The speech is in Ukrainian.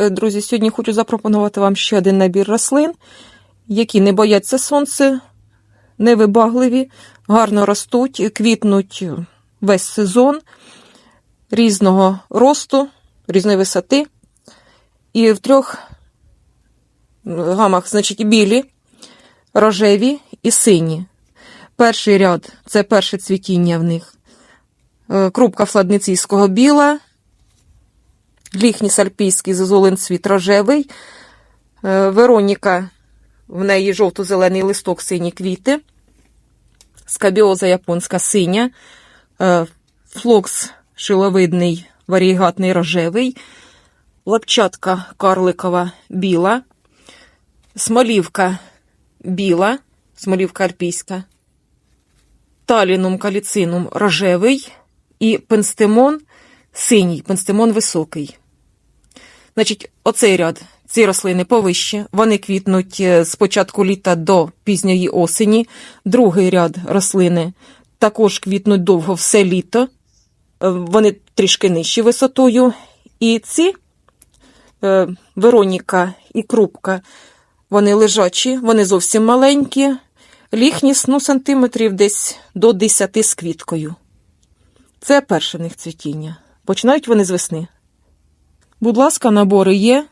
Е, Друзі, сьогодні хочу запропонувати вам ще один набір рослин, які не бояться сонця, невибагливі, гарно ростуть, квітнуть весь сезон різного росту, різної висоти. І в трьох гамах, значить, білі, рожеві і сині. Перший ряд це перше цвітіння в них. Е, Крупка фладниційського біла, ліхніс альпійський зозулин цвіт рожевий, е, Вероніка, в неї жовто-зелений листок, сині квіти, скабіоза японська синя, е, флокс шиловидний варігатний рожевий, лапчатка карликова біла, смолівка біла, смолівка альпійська, талінум каліцинум рожевий. І пенстемон синій, пенстемон високий. Значить, оцей ряд, ці рослини повище, вони квітнуть е, з початку літа до пізньої осені. Другий ряд рослини також квітнуть довго все літо, Е, вони трішки нижчі висотою. І ці е, Вероніка і Крупка, вони лежачі, вони зовсім маленькі, ліхніс ну, сантиметрів десь до 10 з квіткою. Це перше в них цвітіння. Починають вони з весни. Будь ласка, набори є.